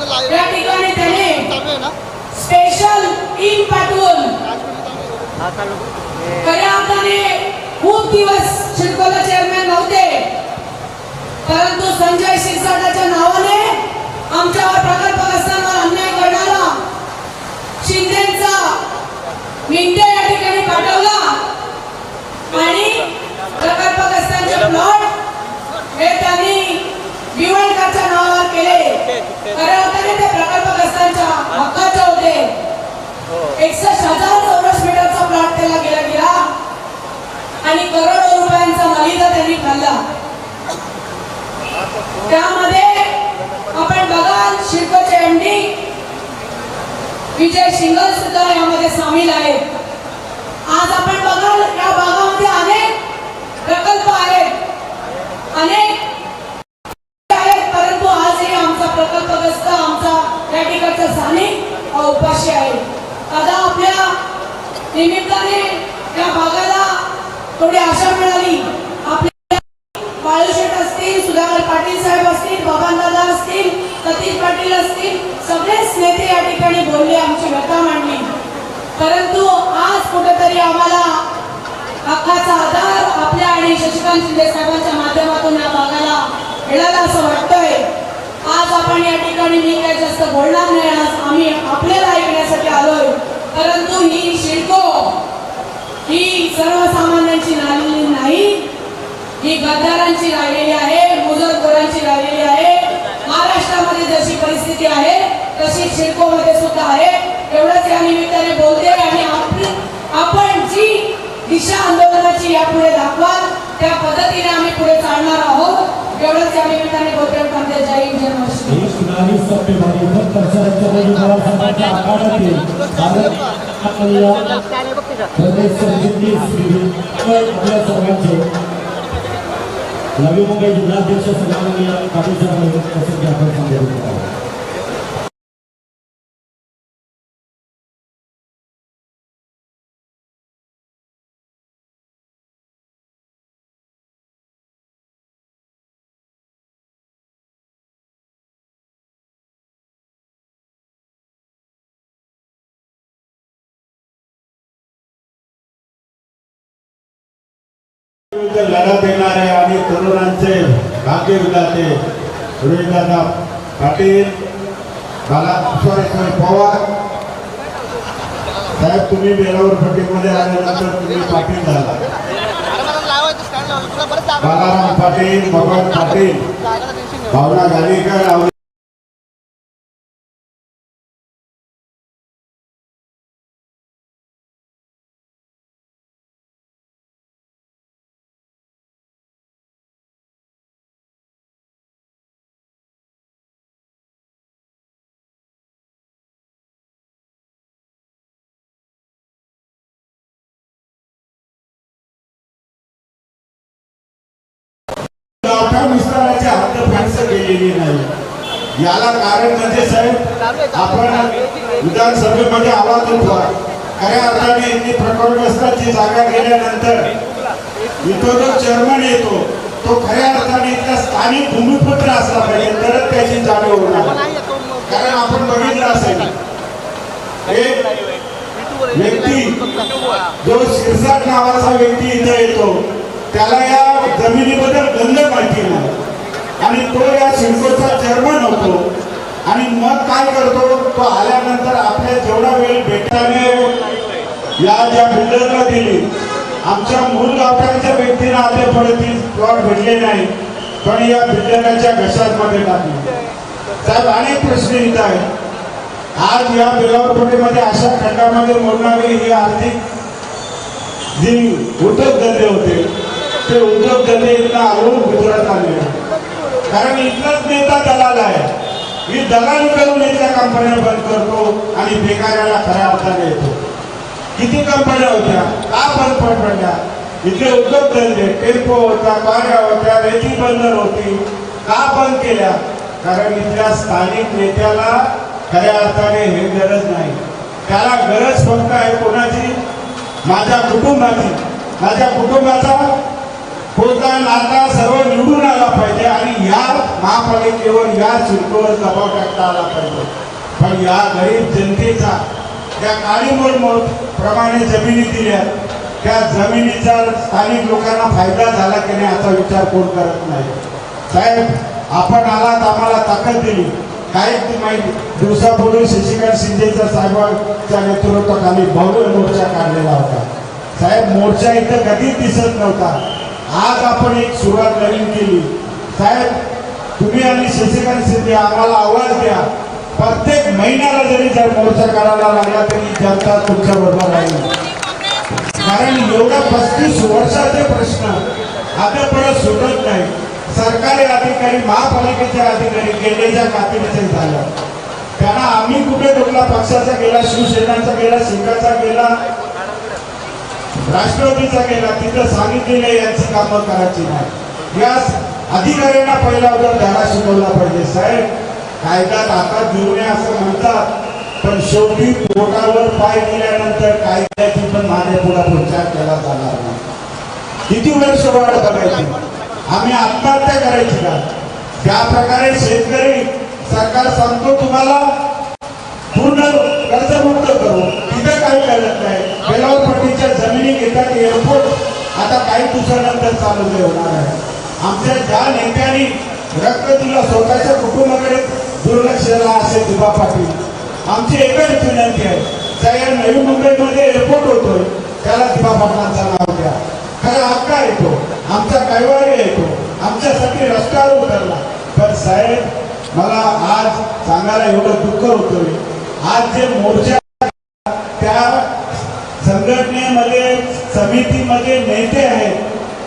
या ठिकाणी त्याने स्पेशल टीम पाठवून खऱ्या अर्थाने खूप दिवस शिडकोला चेअरमॅन नव्हते. परंतु संजय शिरसाटाच्या नावाने आमच्यावर प्रकल्पग्रस्तांवर अन्याय करणारा शिंदेचा मिंटे या ठिकाणी पाठवला. आणि प्रकल्पग्रस्तांचे प्लॉट हे त्यांनी विवणकरच्या नावावर केले. खऱ्या अर्थाने ते प्रकल्पग्रस्तांच्या हक्काचे होते. एकसष्ट हजार चौरस मीटरचा प्लॉट त्याला गेला गेला. आणि करोडो रुपयांचा मलिदा त्यांनी खाल्ला. त्यामध्ये आपण बघाल शिल्पचे एमडी विजय शिंगल सुद्धा यामध्ये सामील आहेत. आज आपण बघाल या भागामध्ये अनेक प्रकल्प आहेत अनेक आहेत परंतु आजही आमचा प्रकल्पग्रस्त आमचा या ठिकाणचा स्थानिक उपाशी आहे आता आपल्या निमित्ताने या भागाला थोडी आशा मिळाली आपल्या बाळूशेठ असतील सुधाकर पाटील साहेब असतील बाबांदादा असतील सतीश पाटील असतील सगळेच नेते या ठिकाणी बोलले आमची व्यथा मांडली परंतु आज कुठेतरी आम्हाला हक्काचा आधार आपल्या आणि शशिकांत शिंदे साहेबांच्या माध्यमातून या भागाला मिळाला असं वाटतंय आज आपण या ठिकाणी मी काही जास्त बोलणार नाही आज आम्ही आपल्याला ऐकण्यासाठी आलोय परंतु ही शिल्को ही सर्वसामान्यांची राहिलेली नाही ही गद्दारांची राहिलेली आहे मुजरखोरांची राहिलेली आहे महाराष्ट्रामध्ये जशी परिस्थिती आहे तशी शिल्कोमध्ये सुद्धा आहे एवढंच या निमित्ताने बोलते आणि आपली आपण जी दिशा गोष्टी यापुढे दाखवाल. त्या पद्धतीने आम्ही पुढे चालणार आहोत. एवढंच या निमित्ताने बोलते म्हणते जय हिंद जय महाराष्ट्र. देश विरुद्ध लढा देणारे आणि तरुणांचे भाग्य विधाते रोहितदादा पाटील बाला ईश्वरेश्वर पवार. साहेब तुम्ही बेलावर फटीमध्ये आल्यानंतर तुम्ही पाटील झाला. बालाराम पाटील भगवान पाटील भावना गाडीकर केलेली नाही. याला कारण म्हणजे साहेब आपण विधानसभेमध्ये आवाज उठवा खऱ्या अर्थाने यांनी प्रकरणग्रस्ताची जागा गेल्यानंतर इथं जो चेअरमन येतो. तो खऱ्या अर्थाने इथला स्थानिक भूमिपुत्र असला पाहिजे तरच त्याची जागा होणार कारण आपण बघितलं असेल एक व्यक्ती जो शिरसाट नावाचा व्यक्ती इथं येतो त्याला या जमिनीबद्दल गंध माहिती नाही. आणि तो या शिल्कोचा चेअरमन नव्हतो आणि मग काय करतो? तो आल्यानंतर आपल्या जेवढा वेळ भेटाने या ज्या बिल्डरला दिली आमच्या मूळ गावठाणच्या व्यक्तींना आले ती प्लॉट भेटले नाही पण या बिल्डराच्या घशात टाकली. साहेब अनेक प्रश्न येत आहेत आज या बेलावरपट्टीमध्ये अशा खंडामध्ये मोडणारे हे आर्थिक जी उद्योगधंदे होते ते उद्योगधंदे इथं हलवून गुजरात आले कारण इथलाच नेता दलाल आहे. मी दलाल करून इथल्या कंपन्या बंद करतो आणि बेकाऱ्याला खऱ्या अर्थाने येतो. किती कंपन्या होत्या? का बंद पडल्या? इथले उद्योगधंदे टेम्पो होता गाड्या होत्या रेती बंदर होती. का बंद केल्या? कारण इथल्या स्थानिक नेत्याला खऱ्या अर्थाने हे गरज नाही. त्याला गरज फक्त आहे कोणाची? माझ्या कुटुंबाची. माझ्या कुटुंबाचा होता नाता सर्व निवडून आला पाहिजे आणि या महापालिकेवर या सिडकोवर दबाव टाकता आला पाहिजे. पण या गरीब जनतेचा त्या काळीमोड प्रमाणे जमिनी दिल्या त्या जमिनीचा स्थानिक लोकांना फायदा झाला की नाही याचा विचार कोण करत नाही. साहेब आपण आलात आम्हाला ताकद दिली. काही माहिती? दिवसापूर्वी शशिकांत शिंदेच्या साहेबांच्या नेतृत्वाखाली भव्य मोर्चा काढलेला होता. साहेब मोर्चा इथं कधीच दिसत नव्हता. आज आपण एक सुरुवात नवीन केली. साहेब तुम्ही आणि शशिकांत शिंदे आम्हाला आवाज द्या. प्रत्येक महिन्याला जरी जर मोर्चा करायला लागला तरी जनता तुमच्या बरोबर राहील. कारण एवढा पस्तीस वर्षाचे प्रश्न आता सुटत नाही. सरकारी अधिकारी महापालिकेचे अधिकारी गेलेच्या कातीचे झाल्या त्यांना आम्ही कुठे कुठला पक्षाचा गेला शिवसेनाचा गेला शिंगाचा गेला राष्ट्रवादीचा गेला तिथं सांगितलेलं यांची कामं करायची नाही. या अधिकाऱ्यांना पहिला उदर धडा शिकवला पाहिजे साहेब. कायद्यात आता घेऊ नये असं म्हणतात पण शेवटी पोटावर पाय दिल्यानंतर कायद्याची पण माझ्या पुढे प्रचार केला जाणार नाही. किती वर्ष वाढ बघायची? आम्ही आत्महत्या करायची का? त्या प्रकारे शेतकरी सरकार सांगतो तुम्हाला पूर्ण कर्जमुक्त करू तिथं काही करत नाही? बेलावरपट्टीच्या घेतात एअरपोर्ट आता काही दिवसानंतर चालू होणार आहे. आमच्या ज्या नेत्यांनी रक्त दिलं स्वतःच्या कुटुंबाकडे दुर्लक्ष झाला असे दुबा पाटील आमची एकच विनंती आहे. त्या नवी मुंबईमध्ये एअरपोर्ट होतोय त्याला दिबा पाटलांचं नाव द्या. खरा हक्का येतो आमचा कैवारी येतो आमच्यासाठी रस्त्यावर उतरला. पण साहेब मला आज सांगायला एवढं दुःख होतोय. आज जे मोर्चा त्या संघटनेमध्ये समितीमध्ये नेते आहेत.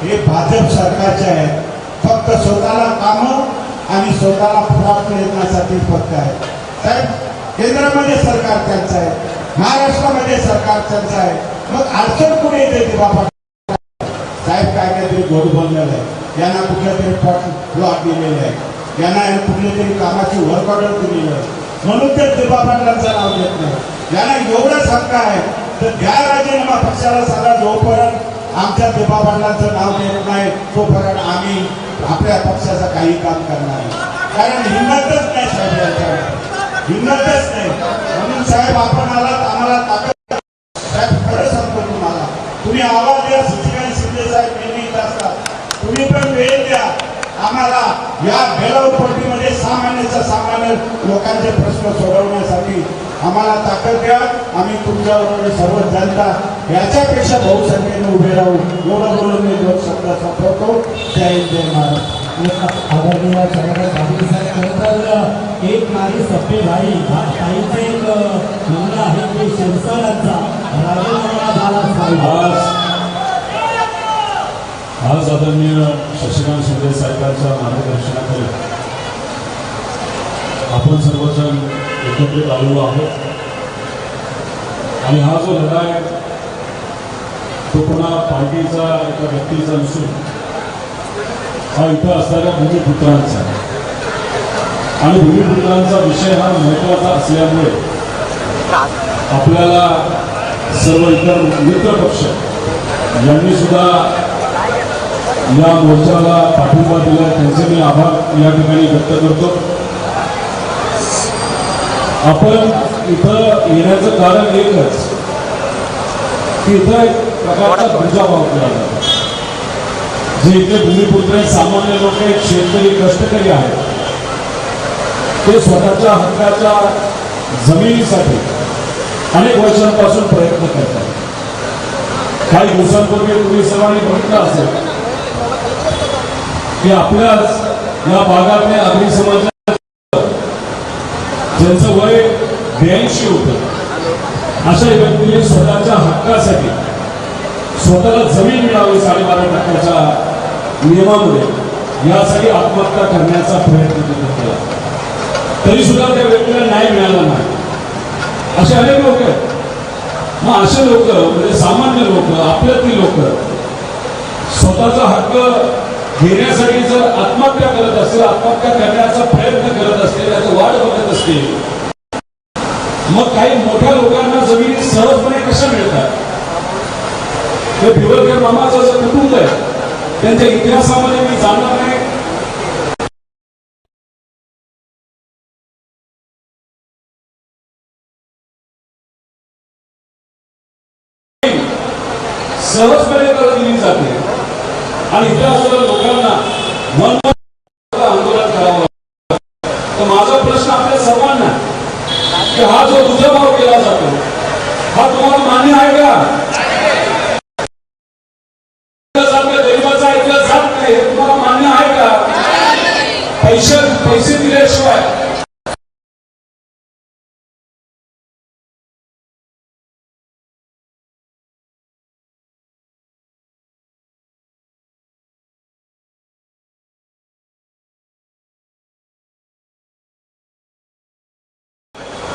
हे भाजप सरकारचे आहेत. फक्त स्वतःला कामं आणि स्वतःला प्राप्त येण्यासाठी फक्त आहे साहेब केंद्रामध्ये सरकार त्यांचं आहे. महाराष्ट्रामध्ये सरकार त्यांचं आहे. मग अडचण कुठे येते ते बाबा? साहेब काय काहीतरी गोड बनलेलं आहे. यांना कुठल्या तरी प्लॉट दिलेलं आहे. यांना कुठल्या तरी कामाची वर्क ऑर्डर दिलेली आहे. म्हणून ते दिबा पाटलांचं नाव देत नाही. यांना एवढंच हक्क आहे. तर द्या राजीनामा पक्षाला सांगा जोपर्यंत आमच्या दिबा नाव देत नाही तोपर्यंत आम्ही आपल्या पक्षाचं काही काम करणार कारण हिंमतच नाही साहेब यांच्याकडे हिंमतच नाही. म्हणून साहेब आपण आलात आम्हाला ताकद साहेब खरं सांगतो तुम्हाला. तुम्ही आवाज द्या शशिकांत शिंदे साहेब नेहमी इथं असतात. तुम्ही पण वेळ द्या. आम्हाला या बेलावपट्टीमध्ये सामान्यचा सामान्य लोकांचे प्रश्न सोडवण्यासाठी आम्हाला ताकद द्या. आम्ही तुमच्याबरोबर सर्व जनता याच्यापेक्षा बहुसंख्येने उभे राहू. एवढं बोलून मी दोन शब्द संपवतो. जय हिंद जय महाराष्ट्र आदरणीय एक नारी सभ्यभाई हा ताईचा एक मुलगा आहे की पाहिजे आज आज आदरणीय शशिकांत शिंदे साहेबांच्या मार्गदर्शनाखाली आपण सर्वजण एकत्रित आलेलो आहोत आणि हा जो लढा आहे तो पुन्हा पार्टीचा एका व्यक्तीचा नसून हा इथं असणाऱ्या भूमिपुत्रांचा आहे. आणि भूमिपुत्रांचा विषय हा महत्त्वाचा असल्यामुळे आपल्याला सर्व इतर मित्रपक्ष यांनी सुद्धा या मोर्चाला पाठिंबा दिला त्यांचे मी आभार या ठिकाणी व्यक्त करतो. आपण इथं येण्याचं कारण एकच. की इथं एक प्रकारचा केला जातो जे इथे भूमिपुत्र सामान्य लोक आहेत शेतकरी कष्टकरी आहेत. ते स्वतःच्या हक्काच्या जमिनीसाठी अनेक वर्षांपासून प्रयत्न करतात. काही दिवसांपूर्वी तुम्ही सर्वांनी बघितलं असेल की आपल्याच या भागातले आगरी समाज ज्यांचं वय ब्याऐंशी होतं. अशा व्यक्तीने स्वतःच्या हक्कासाठी स्वतःला जमीन मिळावी साडेबारा टक्क्याच्या नियमामुळे यासाठी आत्महत्या करण्याचा प्रयत्न त्यांनी केला. तरी सुद्धा त्या व्यक्तीला न्याय मिळाला नाही. असे अनेक लोक आहेत. मग असे लोक म्हणजे सामान्य लोक आपल्यातली लोक स्वतःचा हक्क घेण्यासाठी जर आत्महत्या करत असतील आत्महत्या करण्याचा प्रयत्न करत असतील त्याचं वाट बघत असतील मग काही मोठ्या लोकांना जमिनी सहजपणे कशा मिळतात? तर भिवलकर मामाचं जर कुटुंब आहे. त्यांच्या इतिहासामध्ये मी जाणार नाही सहजपणे कर दिली जाते आणि त्या सर्व लोकांना मन आंदोलन करावं लागतं. तर माझा प्रश्न आपल्या सर्वांना की हा जो दुजाभाव केला जातो हा तुम्हाला मान्य आहे का आपल्या गरिबाचं ऐकलं जात नाही हे तुम्हाला मान्य आहे का पैसे पैसे दिल्याशिवाय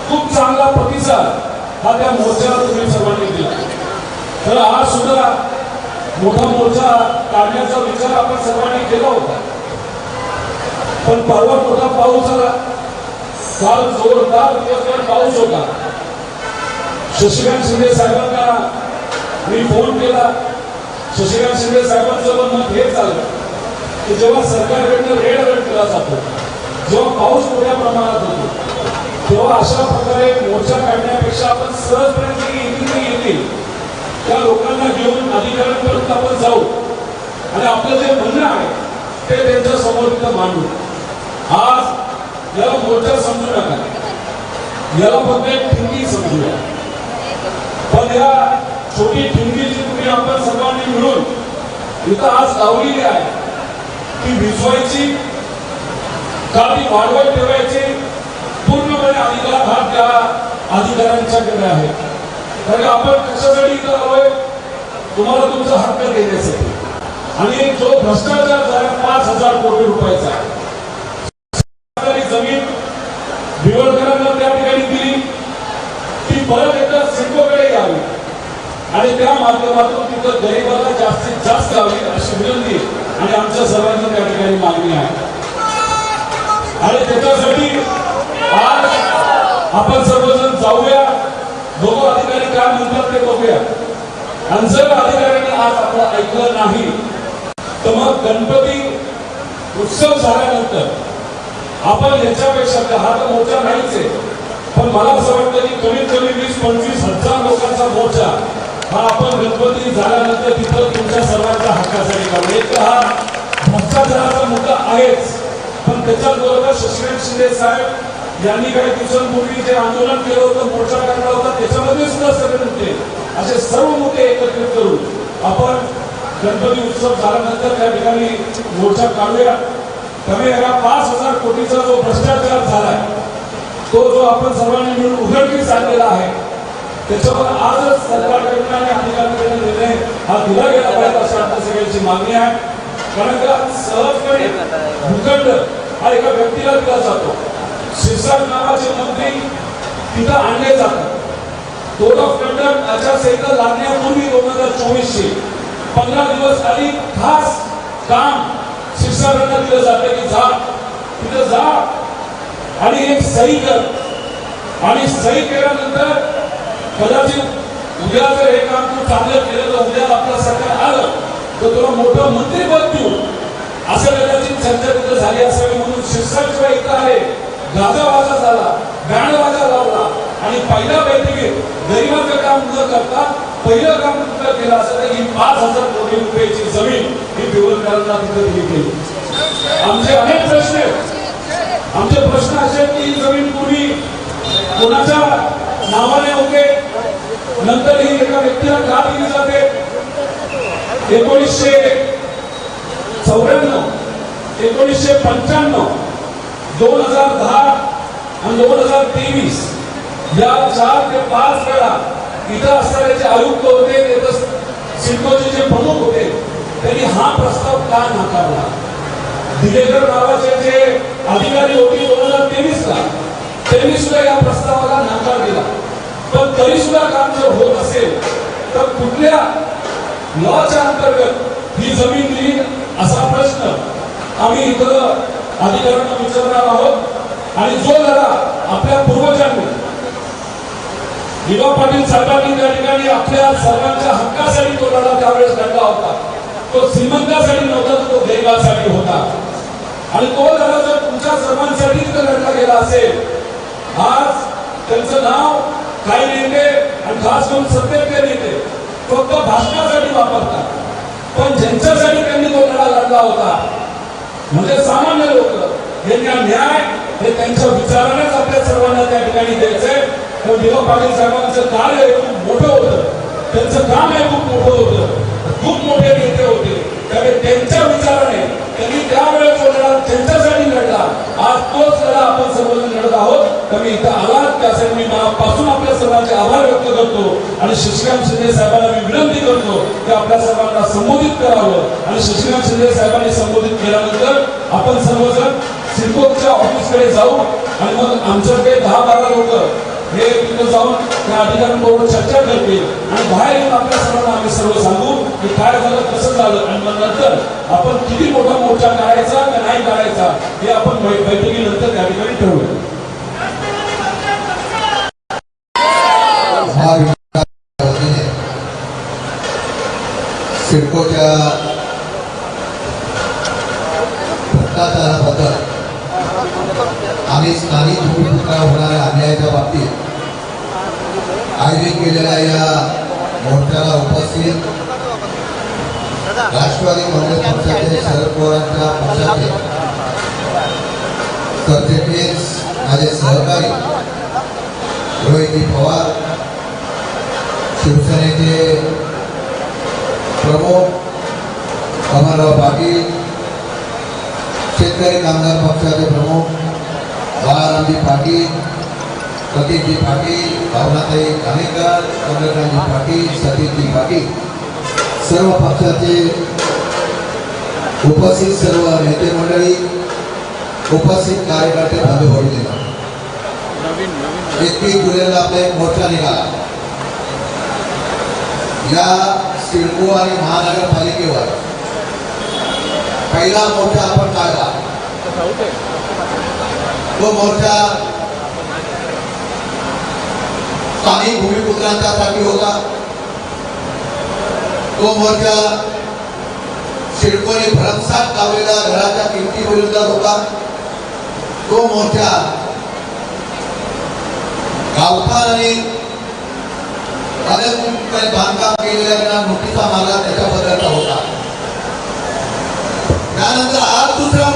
खूप चांगला प्रतिसाद हा त्या मोर्चाला तुम्ही सर्वांनी दिला तर हा सुद्धा मोठा मोर्चा काढण्याचा विचार आपण सर्वांनी केला होता पण परवा मोठा पाऊस आला काल जोरदार दिवसभर पाऊस होता शशिकांत शिंदे साहेबांना मी फोन केला. शशिकांत शिंदे साहेबांचं पण हे चाललं की जेव्हा सरकारकडनं रेड अलर्ट केला जातो जेव्हा पाऊस मोठ्या प्रमाणात होतो तेव्हा अशा प्रकारे मोर्चा काढण्यापेक्षा आपण सहजपणे येतील येतील. त्या लोकांना घेऊन अधिकाऱ्यांपर्यंत आपण जाऊ. आणि आपलं जे म्हणणं आहे ते त्यांच्यासमोर तिथं मांडू. आज याला मोर्चा समजू नका. याला फक्त एक ठिंगी समजूया. पण या छोटी ठिणगी तुम्ही आपण सर्वांनी मिळून इथं आज लावलेली आहे. ती भिजवायची का ती वाढवत ठेवायची पूर्णपणे अधिकार हा त्या अधिकाऱ्यांच्याकडे आहे. कारण आपण कशासाठी इथं आलोय? तुम्हाला तुमचा हक्क देण्यासाठी. आणि जो भ्रष्टाचार झाला पाच हजार कोटी रुपयाचा. सरकारी जमीन भिवडकरांना त्या ठिकाणी दिली. ती परत एकदा सिडकोकडे यावी. आणि त्या माध्यमातून तिथं गरिबाला जास्तीत जास्त यावी अशी विनंती आणि आमच्या सर्वांची त्या ठिकाणी मागणी आहे. आणि त्याच्यासाठी आज आपण सर्वजण जाऊया. बघू अधिकारी काय म्हणतात ते बघूया. आणि जर अधिकाऱ्यांनी आज आपलं ऐकलं नाही तर मग गणपती उत्सव झाल्यानंतर आपण याच्यापेक्षा हा तर मोर्चा नाहीच आहे. पण मला असं वाटतं की कमीत कमी वीस पंचवीस हजार लोकांचा मोर्चा हा आपण गणपती झाल्यानंतर तिथं तुमच्या सर्वांच्या हक्कासाठी काढू. एक हा भ्रष्टाचाराचा मुद्दा आहेच पण त्याच्याबरोबर शशिकांत शिंदे साहेब यांनी काही दिवसांपूर्वी जे आंदोलन केलं होतं मोर्चा काढला होता त्याच्यामध्ये सुद्धा सगळे मुद्दे असे सर्व मुद्दे एकत्रित करून आपण गणपती उत्सव झाल्यानंतर त्या ठिकाणी मोर्चा काढूया. त्यामुळे या पाच हजार कोटीचा जो भ्रष्टाचार झालाय तो जो आपण सर्वांनी मिळून उघडकीस आणलेला आहे त्याच्यावर आजच सरकारकडून आणि अधिकाऱ्यांकडून निर्णय हा दिला गेला पाहिजे असं आपल्या सगळ्यांची मागणी आहे. कारण का सहजपणे भूखंड हा एका व्यक्तीला दिला जातो. शिरसाट नावाचे मंत्री तिथं आणले जातात. कोड ऑफ कंडक्ट आचारसंहिता लागण्यापूर्वी दोन हजार चोवीसशे पंधरा दिवस आधी खास काम शिक्षकांना दिलं जातं की जा. तिथं जा. आणि एक सही कर. आणि सही केल्यानंतर कदाचित उद्या जर हे काम तू चांगलं केलं तर उद्या आपलं सरकार आलं तर तुला मोठं मंत्रीपद देऊ. असं कदाचित चर्चा तिथं झाली असावी म्हणून शिक्षक इथं आले गाजावाजा झाला गाणवाजा लावला. आणि पहिल्या बैठकीत गरिबाचं काम न करता पहिलं काम कुठलं केलं असं तर ही पाच हजार कोटी रुपयाची जमीन ही बिवलकरांना तिथं दिली गेली. आमचे अनेक प्रश्न आहेत. आमचे प्रश्न असे की जमीन पूर्वी कोणाच्या नावाने होते नंतर ही एका व्यक्तीला का दिली जाते? एकोणीसशे चौऱ्याण्णव एकोणीसशे पंच्याण्णव दोन हजार दहा आणि दोन हजार तेवीस या चार ते पाच वेळा इथं असणारे जे आयुक्त होते सिडकोचे जे प्रमुख होते त्यांनी हा प्रस्ताव का नाकारला? दिलेकर नावाचे अधिकारी होते दोन हजार तेवीस ला त्यांनी सुद्धा या प्रस्तावाला नकार दिला. पण तरी सुद्धा काम जर होत असेल तर कुठल्या लॉच्या अंतर्गत ही जमीन दिली असा प्रश्न आम्ही इथं अधिकाऱ्यांना विचारणार आहोत. आणि जो लढा आपल्या पूर्वजांनी दिवा पाटील साहेबांनी त्या ठिकाणी आपल्या सर्वांच्या हक्कासाठी तो लढा त्यावेळेस लढला होता. तो श्रीमंतासाठी नव्हता तो देवासाठी होता. आणि तो लढा जर तुमच्या सर्वांसाठी जर लढला गेला असेल. आज त्यांचं नाव काही नेते आणि खास करून सत्तेतले नेते फक्त भाषणासाठी वापरतात. पण ज्यांच्यासाठी त्यांनी तो लढा लढला होता म्हणजे सामान्य लोक यांना न्याय हे त्यांच्या विचारानेच आपल्या सर्वांना त्या ठिकाणी द्यायचंय. पण विनोद पाटील साहेबांचं कार्य हे खूप मोठं होतं. त्यांचं काम हे खूप मोठं होतं. खूप मोठे नेते होते. त्यामुळे त्यांच्या विचाराने कमी त्यावेळेस जो लढा त्यांच्यासाठी लढला. आज तोच लढा आपण सर्वजण लढत आहोत. कमी इथं आलात त्यासाठी मी मनापासून आपल्या सर्वांचे आभार व्यक्त करतो. आणि शशिकांत शिंदे साहेबांना मी विनंती करतो की आपल्या सर्वांना संबोधित करावं. आणि शशिकांत शिंदे साहेबांनी संबोधित केल्यानंतर आपण सर्वजण सिडकोच्या ऑफिसकडे जाऊ. आणि मग आमच्याकडे दहा बारा लोक हे तिथं जाऊन त्या अधिकाऱ्यांबरोबर चर्चा करतील आणि बाहेर येऊन आपल्या सर्वांना आम्ही सर्व सांगू की काय झालं कसं झालं आणि मग नंतर आपण किती मोठा मोर्चा काढायचा का नाही काढायचा हे आपण बैठकीनंतर त्या ठिकाणी ठरवूया. महाविकास सिडकोच्या भ्रष्टाचाराबद्दल आणि स्थानिक भूमिपुत्रा होणाऱ्या अन्यायाच्या बाबतीत आयोजित केलेल्या या मोर्चाला उपस्थित राष्ट्रवादी काँग्रेस पक्षाचे शरद पवारांच्या पक्षाचे सरचिटणीस माझे सहकारी रोहितजी पवार शिवसेनेचे प्रमुख अमरराव पाटील शेतकरी कामगार पक्षाचे प्रमुख बाळारामजी पाटील सतीशजी पाटील भावनाताई कानेकर चंद्रकांतजी पाटील सतीशजी पाटील. सर्व पक्षाचे उपस्थित सर्व नेते मंडळी उपस्थित कार्यकर्ते बांधव भरून एकवीस जुलैला आपला एक मोर्चा निघाला. या सिडको आणि महानगरपालिकेवर पहिला मोर्चा आपण काढला. तो मोर्चा स्थानिक भूमिपुत्रांच्यासाठी होता. तो मोर्चा सिडकोने भरमसाठ लावलेल्या घराच्या किमती विरोधात होता. तो मोर्चा गावठाण आणि बांधकाम केलेल्या नोटीसा मारला त्याच्याबद्दलचा होता. त्यानंतर आज दुसरा दुसरा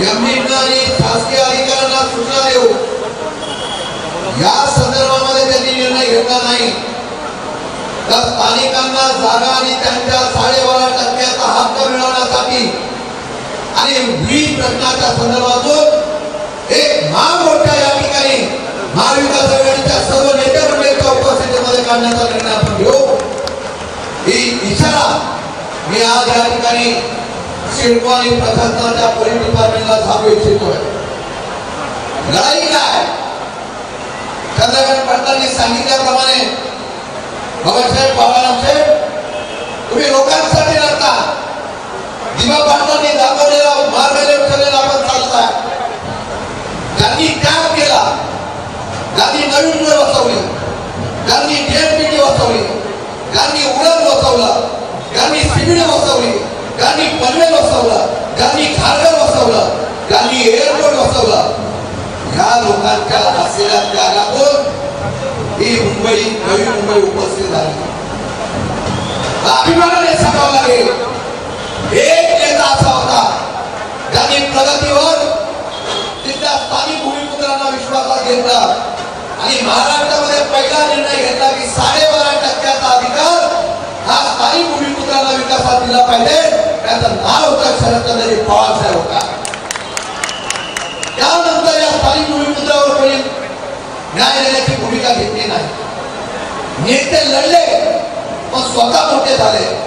एमडीना आणि शासकीय अधिकाऱ्यांना सूचना देऊ. या संदर्भामध्ये त्यांनी निर्णय घेतला नाही. तर स्थानिकांना जागा आणि त्यांच्या साडेबारा टक्क्याचा हक्क मिळवण्यासाठी आणि वीज प्रश्नाच्या संदर्भातून एक महामोर्चा या ठिकाणी महाविकास आघाडीच्या सर्व नेते मंडळीच्या उपस्थितीमध्ये काढण्याचा निर्णय आपण घेऊ. ही इशारा मी आज या ठिकाणी शिल्प आणि प्रशासनाच्या पोलीस डिपार्टमेंटला सांगू इच्छितोय. लढाई काय? चंद्रकांत पाटलांनी सांगितल्याप्रमाणे बाबासाहेब बाबाराम तुम्ही लोकांसाठी लढता. दिवा पाटलांनी दाखवलेला मार्गाने ठरलेला आपण चालताय त्यांनी त्याग केला. त्यांनी नवीन मुलं बसवली. त्यांनी डीएमपीटी बसवली. त्यांनी उडण बसवलं. त्यांनी सिबिड बसवली. ज्यांनी पनवेल वसवला ज्यांनी खारघर वसवला ज्यांनी एअरपोर्ट वसवला ह्या लोकांच्या असलेल्या त्यागातून ही मुंबई नवी मुंबई उपस्थित झाली. अभिमानाने सांगावं लागेल एक नेता असा होता. ज्यांनी प्रगतीवर तिथल्या स्थानिक भूमिपुत्रांना विश्वासात घेतला आणि महाराष्ट्रामध्ये पहिला निर्णय घेतला की साडेबारा टक्क्याचा अधिकार हा स्थानिक भूमिपुत्रांना विकासात दिला पाहिजे त्याचं नाव होतं शरदचंद्रजी पवार साहेब होता त्यानंतर या स्थानिक भूमिपुत्रावर कोणी न्याय देण्याची भूमिका घेतली नाही. नेते लढले पण स्वतः मोठे झाले.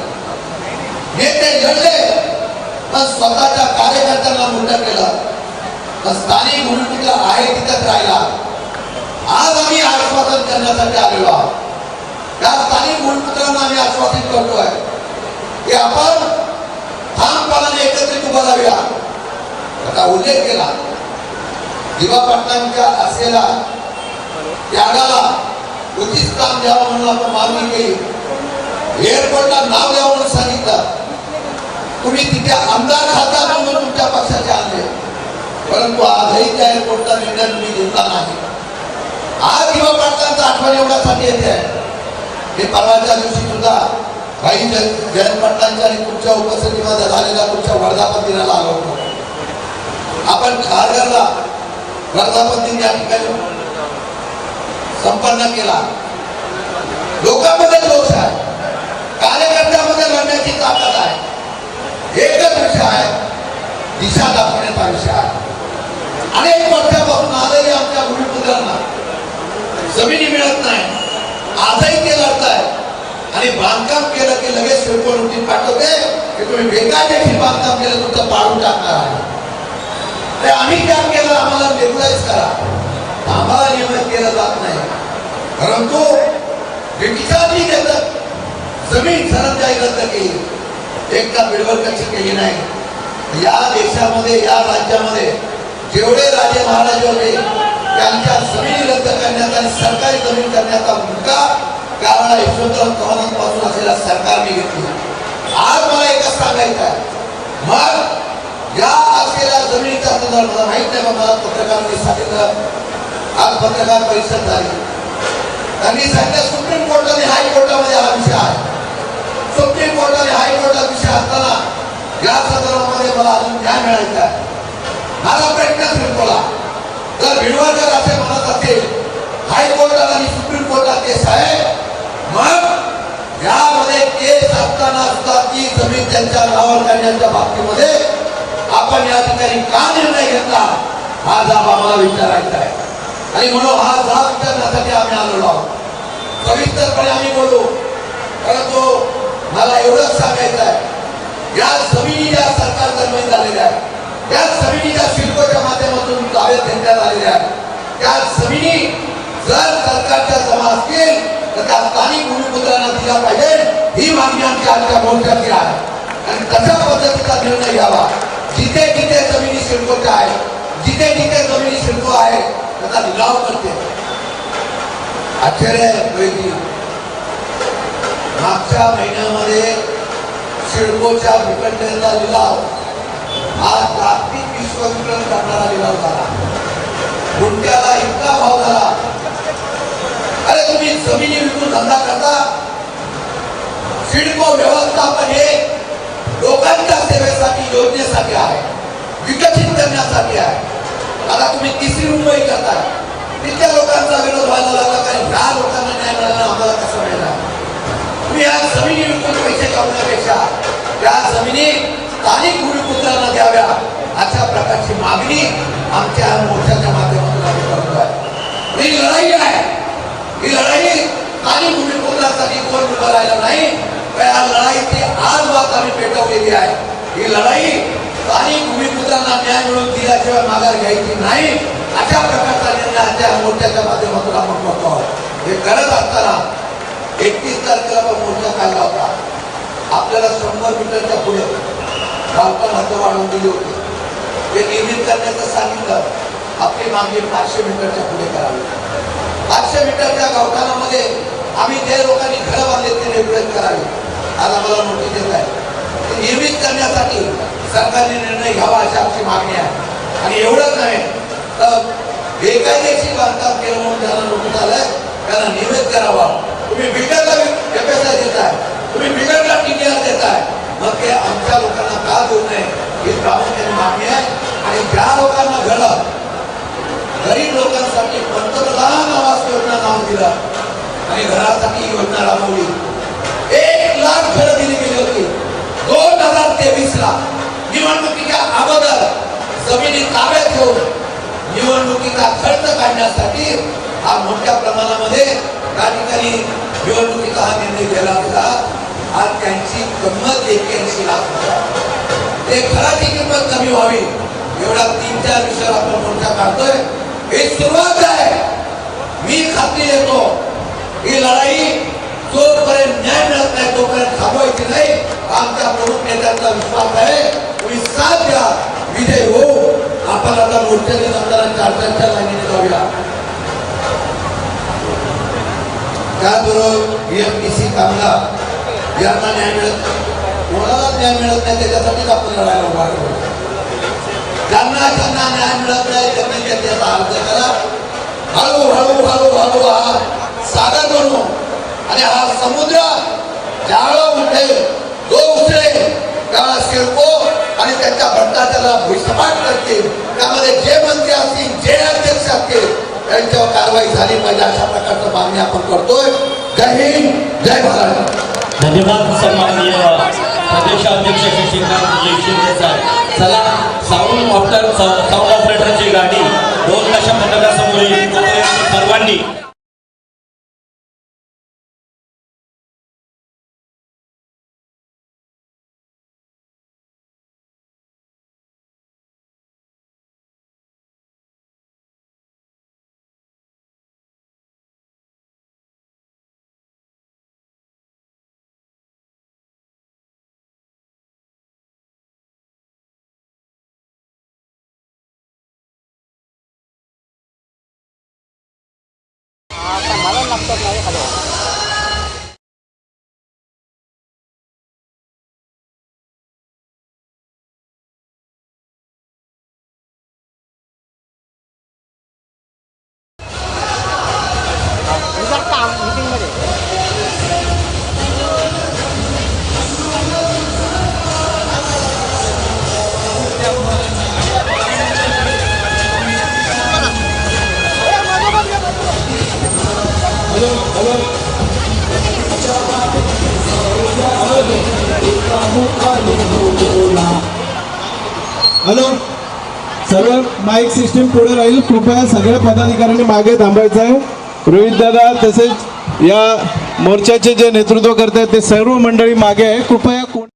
नेते लढले पण स्वतःच्या कार्यकर्त्यांना मोठं केलं. पण स्थानिक भूमिपुत्र आहे तिथंच राहिला. आज आम्ही आश्वासन करण्यासाठी आलेलो आहोत. त्या स्थानिक भूमिपुत्रांना आम्ही आश्वासित करतोय. की आपण ठामपणाने एकत्रित उभा राहूया. आता उल्लेख केला. दिवा पाटलांच्या असलेला त्यागाला उचित काम द्यावं म्हणून आपण मागणी केली. एअरपोर्टला नाव द्यावं म्हणून सांगितलं. तुम्ही तिथे आमदार खासदार म्हणून तुमच्या पक्षाचे आणले परंतु आजही त्या एअरपोर्टचा निर्णय तुम्ही घेतला नाही. आज दिवा पाटलांचा आठवण एवढ्यासाठी येते. आहे हे परवाच्या दिवशी सुद्धा काही जयंत पाटलांच्या आणि तुमच्या उपस्थितीमध्ये झालेला तुमच्या वर्धापन दिनाला आलो होतो. आपण खारघरला वर्धापन दिन या ठिकाणी संपन्न केला. लोकांमध्ये दोष आहे. कार्यकर्त्यामध्ये लढण्याची ताकद आहे. एकच विषय आहे. दिशा दाखवण्याचा विषय आहे. अनेक वर्षापासून आलेल्या आमच्या भूमिपुत्रांना जमिनी मिळत नाही. आजही ते लढत आहे आणि बांधकाम केलं की लगेच शिल्प नोटीस पाठवते की तुम्ही बेकायदेशीर बांधकाम केलं तुमचं पाडून टाकणार आहे. ते आम्ही काम केलं आम्हाला निर्णयच करा. आम्हाला नियमित केला जात नाही. परंतु ब्रिटिशांनी त्याचं जमीन सरत रद्द केली. एकदा बिडवर केली नाही. या देशामध्ये या राज्यामध्ये जेवढे राजे महाराज होते त्यांच्या जमिनी रद्द करण्याचा आणि सरकारी जमीन करण्याचा मुद्दा कारण यशवंतराव चव्हाणांपासून असलेल्या सरकारने घेतली. आज मला एकच सांगायचं आहे. मग या असलेल्या जमिनीचा संदर्भ मला माहीत नाही पण मला पत्रकारांनी सांगितलं. आज पत्रकार परिषद झाली. त्यांनी सांगितलं सुप्रीम कोर्ट आणि हायकोर्टामध्ये हा विषय आहे. सुप्रीम कोर्ट आणि हायकोर्टात विषय असताना या संदर्भामध्ये मला अजून न्याय मिळायचा आहे. माझा प्रश्न सिंपला जर भिडवाकर असे म्हणत असेल हायकोर्टात आणि सुप्रीम कोर्टात केस आहे मग यामध्ये केस असताना सुद्धा ती जमीन त्यांच्या नावावर करण्याच्या बाबतीमध्ये आपण या ठिकाणी का निर्णय घेतला हा जाब आम्हाला विचारायचा आहे. आणि म्हणून हा जाब विचारण्यासाठी आम्ही आलेलो आहोत. सविस्तरपणे आम्ही बोलू. परंतु मला एवढंच सांगायचं आहे. या जमिनी ज्या सरकार जमीन झालेल्या आहेत या जमिनी ज्या शिल्पच्या माध्यमातून ताब्यात घेण्यात आलेल्या आहेत त्या जमिनी जर सरकारच्या जमा असतील तर त्या स्थानिक भूमिपुत्रांना दिल्या पाहिजे. ही मागणी आमच्या आजच्या मोर्चाची आहे. आणि तशा पद्धतीचा निर्णय घ्यावा. जिथे जिथे जमिनी शिल्पच्या आहेत जिथे जिथे जमिनी शिल्प आहे त्याचा लिलाव करते. आश्चर्य आहे मागच्या महिन्यामध्ये शिडकोच्या भूखंडाचा लिलाव हा जागतिक विश्वविक्रम करणारा लिलाव झाला गुंट्याला इतका भाव झाला. अरे तुम्ही जमिनी विकून धंदा करता? सिडको व्यवस्थापन हे लोकांच्या सेवेसाठी योजनेसाठी आहे. विकसित करण्यासाठी आहे. आता तुम्ही तिसरी मुंबई करताय. तिथल्या लोकांचा विरोध व्हायला लागला कारण ह्या लोकांना न्याय मिळाला आम्हाला कसं मिळणार? तुम्ही या जमिनी विकून पैसे कमवण्यापेक्षा त्या जमिनी स्थानिक भूमिपुत्रांना द्याव्या अशा प्रकारची मागणी आमच्या मोर्चाच्या माध्यमातून आम्ही करतोय. ही लढाई आहे. ही लढाई स्थानिक भूमिपुत्रांसाठी कोण उभं राहिलं नाही तर या लढाईची आज बात आम्ही पेटवलेली आहे. ही लढाई स्थानिक भूमिपुत्रांना न्याय मिळवून दिल्याशिवाय माघार घ्यायची नाही अशा प्रकारचा निर्णय त्या मोर्चाच्या माध्यमातून आपण करतो आहोत. हे करत असताना एकतीस तारखेला पण मोर्चा काढला होता. आपल्याला शंभर मीटरच्या पुढे गावठाण हद्द वाढवून दिली होती. ते निर्मित करण्याचं सांगितलं. आपली मागणी पाचशे मीटरच्या पुढे करावी. पाचशे मीटरच्या गवतानामध्ये आम्ही जे लोकांनी घरं बांधले ते रेग्युलेट करावे. आज आम्हाला नोटीस देत आहे. निर्मित करण्यासाठी सरकारने निर्णय घ्यावा अशी आमची मागणी आहे. आणि एवढंच नाही तर बेकायदेशीर बांधकाम केलं म्हणून ज्यांना नोटीस आलंय त्यांना निवेद करावा. तुम्ही बिल्डरला एफएसआय देताय तुम्ही बिल्डरला टीडीआर देताय. मग ते आमच्या लोकांना का देऊ नये ही प्रामुख्याने मागणी आहे. आणि ज्या लोकांना घडलं गरीब लोकांसाठी पंतप्रधान आवास योजना नाव दिलं आणि घरासाठी योजना राबवली. एक लाख घरं दिली गेली होती. दोन हजार तेवीस ला निवडणुकीच्या अगोदर जमिनी ताब्यात घेऊन निवडणुकीचा खर्च काढण्यासाठी हा मोठ्या प्रमाणामध्ये त्या ठिकाणी निवडणुकीचा हा निर्णय केला होता. आज त्यांची किंमत एक्क्याऐंशी लाख ते घराची किंमत कमी व्हावी एवढा तीन चार विषयावर आपण मोर्चा काढतोय. हे सुरुवात आहे. मी खात्री देतो ही लढाई जोपर्यंत न्याय मिळत नाही तोपर्यंत थांबवायची नाही. आमच्या प्रमुख नेत्यांचा विश्वास आहे. तुम्ही साथ विजय हो. आपण आता मोर्चाने नंतर चारच्या लाईनीने जाऊया. त्याचबरोबर बीएमपीसी कामगार यांना न्याय मिळत कोणाला न्याय मिळत नाही त्याच्यासाठीच आपण लढायला उभा राहू. ज्यांना ज्यांना न्याय मिळत नाही त्यांनी त्याचा अर्ज करा. हळू हळू हळू हळू हा सागर बनू. आणि हा समुद्र ज्यावेळा उठेल जो उठले त्यावेळा शिरको आणि त्यांच्या भ्रष्टाचाराला भुईसपाट करतील त्यामध्ये जे मंत्री असतील जे अध्यक्ष असतील त्यांच्यावर कारवाई झाली पाहिजे अशा प्रकारचं मागणी आपण करतोय. जय हिंद जय भारत. धन्यवाद सन्माननीय प्रदेशाध्यक्ष शशिकांत शिंदे साहेब चला साऊंड ऑप्टर साऊंड ऑपरेटरची गाडी दोन दशा पथकासमोर सर्वांनी तोपर्यंत सर्वांनी हॅलो. सर्व माईक सिस्टीम पुढे राहील. कृपया सगळ्या पदाधिकाऱ्यांनी मागे थांबायचं आहे. रोहित दादा तसेच या मोर्चाचे जे नेतृत्व करत आहेत ते सर्व मंडळी मागे आहे. कृपया कोण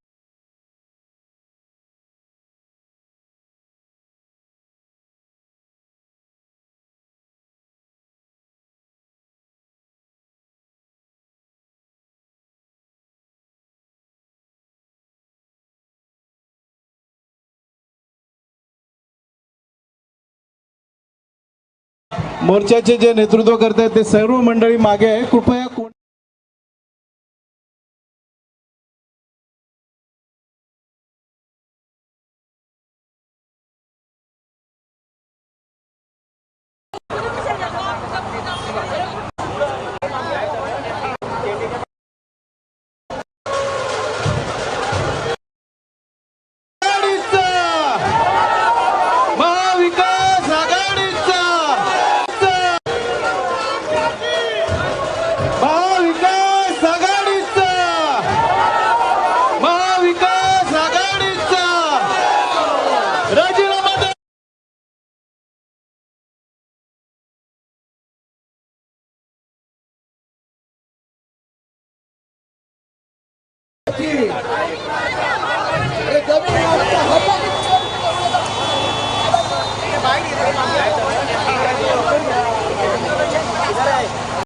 मोर्चाचे जे नेतृत्व करत आहेत ते सर्व मंडळी मागे आहे. कृपया कोण